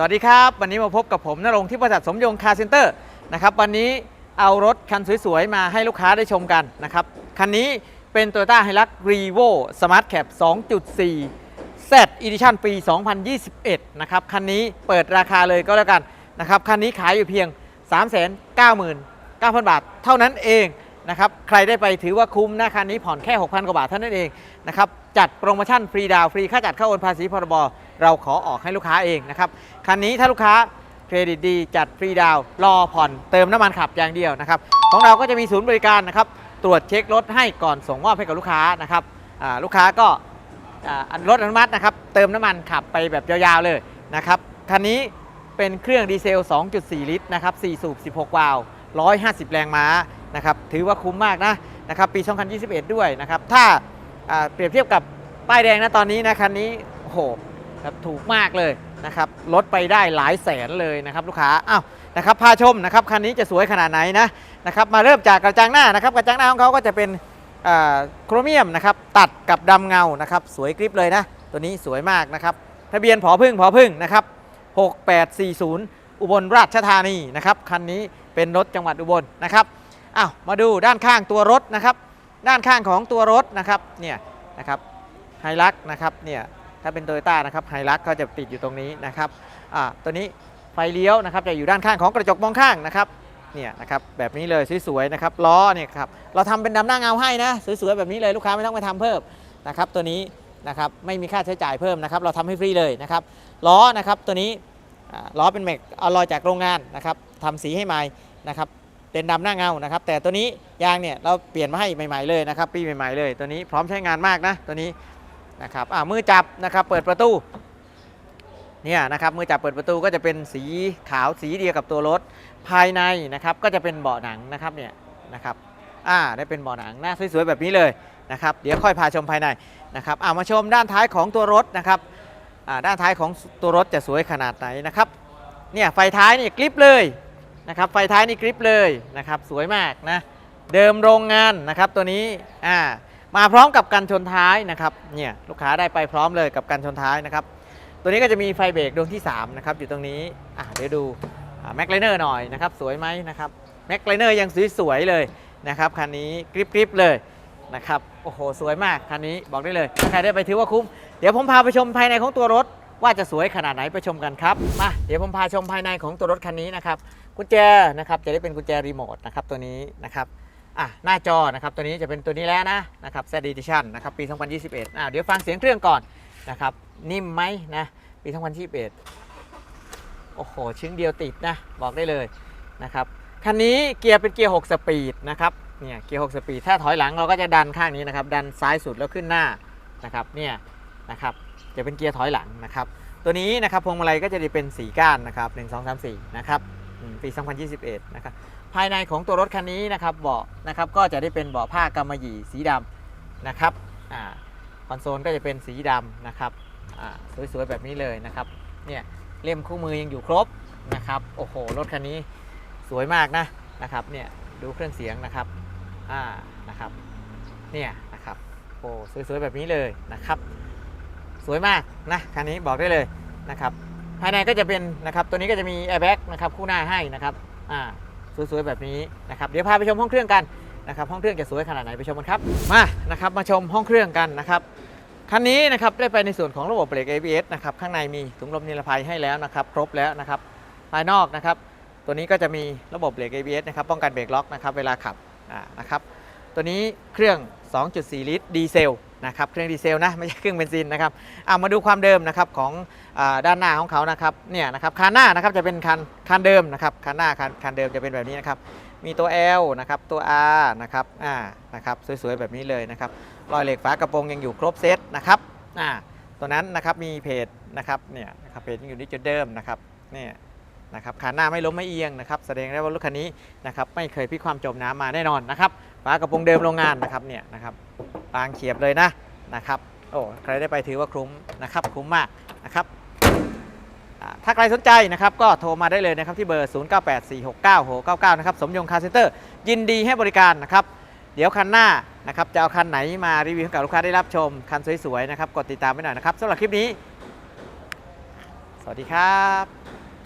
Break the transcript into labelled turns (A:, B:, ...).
A: สวัสดีครับ วันนี้มาพบกับผมนรงค์ที่บริษัทสมยงคาร์เซ็นเตอร์นะครับวันนี้เอารถคันสวยๆ มาให้ลูกค้าได้ชมกันนะครับ คันนี้เป็น Toyota Hilux Revo Smart Cap 2.4 Z Edition ปี 2021 นะครับ คันนี้เปิดราคาเลยก็แล้วกันนะครับ คันนี้ขายอยู่เพียง 399,000 บาท เท่านั้นเองนะครับ ใครได้ไปถือว่าคุ้มนะคันนี้ผ่อนแค่ 6,000 กว่าบาทเท่านั้นเองนะครับ จัดโปรโมชั่นฟรีดาวฟรีค่าจัดเข้าโอนภาษีพรบ เราขอออกให้ลูกค้าเองนะครับคันนี้ถ้าลูกค้าเครดิตดีจัดฟรีดาวรอผ่อนเติมน้ำมันขับอย่างเดียวนะครับของเราก็จะมีศูนย์บริการนะครับตรวจเช็ครถให้ก่อนส่งมอบให้กับลูกค้านะครับลูกค้าก็อ่ารถอนุมัตินะครับเติมน้ำมันขับไปแบบยาวๆเลยนะครับคันนี้เป็นเครื่องดีเซล 2.4 ลิตรนะครับ4สูบ 16 วาล์ว150 แรงม้านะครับถือว่าคุ้มมากนะนะครับปี 2021 ด้วยนะครับถ้าเปรียบเทียบกับป้ายแดงนะตอนนี้นะคันนี้โอ้โห แบบถูกมากเลยนะครับลดไปได้หลายแสนเลยนะครับลูกค้าอ้าวนะครับพาชมนะครับคันนี้จะสวยขนาดไหนนะนะครับมาเริ่มจากกระจังหน้านะครับกระจังหน้าของเขาก็จะเป็นโครเมียมนะครับตัดกับดำเงานะครับสวยกริบเลยนะ ตัวนี้สวยมากนะครับทะเบียนผอพึ่งผอพึ่งนะครับ6840 อุบลราชธานีนะครับคันนี้เป็นรถจังหวัดอุบลนะครับอ้าวมาดูด้านข้างตัวรถนะครับ ด้านข้างของตัวรถนะครับเนี่ยนะครับไฮลักนะครับเนี่ย ถ้าเป็นโตโยต้านะครับไฮลักก็จะติดอยู่ตรงนี้นะครับอ่าตัวนี้ไฟเลี้ยวนะครับจะอยู่ด้านข้างของกระจกมองข้างนะครับเนี่ยนะครับแบบนี้เลยสวยๆนะครับล้อเนี่ยครับเราทำเป็นดำหน้าเงาให้นะสวยๆแบบนี้เลยลูกค้าไม่ต้องไปทำเพิ่มนะครับตัวนี้นะครับไม่มีค่าใช้จ่ายเพิ่มนะครับเราทำให้ฟรีเลยนะครับล้อนะครับตัวนี้ล้อเป็นแม็กอลลอยจากโรงงานนะครับทำสีให้ใหม่นะครับเป็นดำหน้าเงานะครับ แต่ตัวนี้ยางเนี่ยเราเปลี่ยนมาให้ใหม่ๆเลยนะครับปีใหม่ๆเลย ตัวนี้พร้อมใช้งานมากนะตัวนี้ นะครับอ่ามือจับนะครับเปิดประตูเนี่ยนะครับมือจับเปิดประตูก็จะเป็นสีขาวสีเดียวกับตัวรถ ภายในนะครับก็จะเป็นเบาะหนังนะครับเนี่ยนะครับอ่าได้เป็นเบาะหนังหน้าสวยๆแบบนี้เลยนะครับเดี๋ยวค่อยพาชมภายในนะครับอ่ามาชมด้านท้ายของตัวรถนะครับอ่าด้านท้ายของตัวรถจะสวยขนาดไหนนะครับเนี่ยไฟท้ายนี่กริปเลยนะครับไฟท้ายนี่กริปเลยนะครับสวยมากนะเดิมโรงงานนะครับตัวนี้อ่า มาพร้อมกับกันชนท้ายนะครับเนี่ยลูกค้าได้ไปพร้อมเลยกับกันชนท้ายนะครับตัวนี้ก็จะมีไฟเบรกดวงที่3นะครับอยู่ตรงนี้อะเดี๋ยวดูแม็กไลเนอร์หน่อยนะครับสวยไหมนะครับแม็กไลเนอร์ยังสวยๆเลยนะครับคันนี้กริบๆเลยนะครับโอ้โหสวยมากคันนี้บอกได้เลยถ้าใครได้ไปถือว่าคุ้มเดี๋ยวผมพาไปชมภายในของตัวรถว่าจะสวยขนาดไหนไปชมกันครับมาเดี๋ยวผมพาชมภายในของตัวรถคันนี้นะครับกุญแจนะครับจะได้เป็นกุญแจรีโมทนะครับตัวนี้นะครับ อะหน้าจอนะครับตัวนี้จะเป็นตัวนี้แล้วนะนะครับ Z Edition นะครับปี 2021อะเดี๋ยวฟังเสียงเครื่องก่อนนะครับนิ่มไหมนะปี 2021 โอ้โห ชิ้นเดียวติดนะ บอกได้เลยนะครับคันนี้เกียร์เป็นเกียร์ 6 สปีดนะครับเนี่ยเกียร์ 6 สปีด ถ้าถอยหลังเราก็จะดันข้างนี้นะครับ ดันซ้ายสุดแล้วขึ้นหน้านะครับเนี่ยนะครับจะเป็นเกียร์ถอยหลังนะครับ ตัวนี้นะครับพวงมาลัยก็จะเป็นสีก้านนะครับ 1 2 3 4 นะครับ ปี 2021 นะครับ ภายในของตัวรถคันนี้นะครับเบาะนะครับก็จะได้เป็นเบาะผ้ากำมะหยี่สีดำนะครับอ่าคอนโซลก็จะเป็นสีดำนะครับอ่าสวยๆแบบนี้เลยนะครับเนี่ยเล่มคู่มือยังอยู่ครบนะครับโอ้โหรถคันนี้สวยมากนะนะครับเนี่ยดูเครื่องเสียงนะครับอ่านะครับเนี่ยนะครับโอ้สวยๆแบบนี้เลยนะครับ สวยมากนะคันนี้บอกได้เลยนะครับ ภายในก็จะเป็นนะครับตัวนี้ก็จะมีแอร์แบ็กนะครับคู่หน้าให้นะครับอ่าสวยๆแบบนี้นะครับเดี๋ยวพาไปชมห้องเครื่องกันนะครับห้องเครื่องจะสวยขนาดไหนไปชมกันครับมานะครับมาชมห้องเครื่องกันนะครับคันนี้นะครับได้ไปในส่วนของระบบเบรก ABS นะครับข้างในมีถุงลมนิรภัยให้แล้วนะครับครบแล้วนะครับภายนอกนะครับตัวนี้ก็จะมีระบบเบรก ABS นะครับป้องกันเบรกล็อกนะครับเวลาขับอ่านะครับตัวนี้เครื่อง 2.4 ลิตรดีเซล นะครับเครื่องดีเซลนะไม่ใช่เครื่องเบนซินนะครับเอามาดูความเดิมนะครับของอด้านหน้าของเขานะครับเนี่ยนะครับคันหน้านะครับจะเป็นคันคันเดิมนะครับคันหน้าคันคันเดิมจะเป็นแบบนี้นะครับมีตัว L นะครับตัว R นะครับอ่านะครับสวยๆแบบนี้เลยนะครับรอยเหล็กฝากระโปรงยังอยู่ครบเซตนะครับอ่าตัวนั้นนะครับมีเพจนะครับเนี่ยนะครับเพจยังอยู่ที่จุดเดิมนะครับเนี่ยนะครับขาหน้าไม่ล้มไม่เอียงนะครับแสดงได้ว่ารถคันนี้นะครับไม่เคยพิกความจมน้ำมาแน่นอนนะครับ ฝากระโปรงเดิมโรงงานนะครับเนี่ยนะครับปางเขียบเลยนะนะครับโอ้ใครได้ไปถือว่าคุ้มนะครับคุ้มมากนะครับถ้าใครสนใจนะครับก็โทรมาได้เลยนะครับที่เบอร์ 0984696699 นะครับสมยงคาร์เซ็นเตอร์ยินดีให้บริการนะครับ เดี๋ยวคันหน้านะครับจะเอาคันไหนมารีวิวให้กับลูกค้าได้รับชม คันสวยๆนะครับ กดติดตามไว้หน่อยนะครับสำหรับคลิปนี้ สวัสดีครับ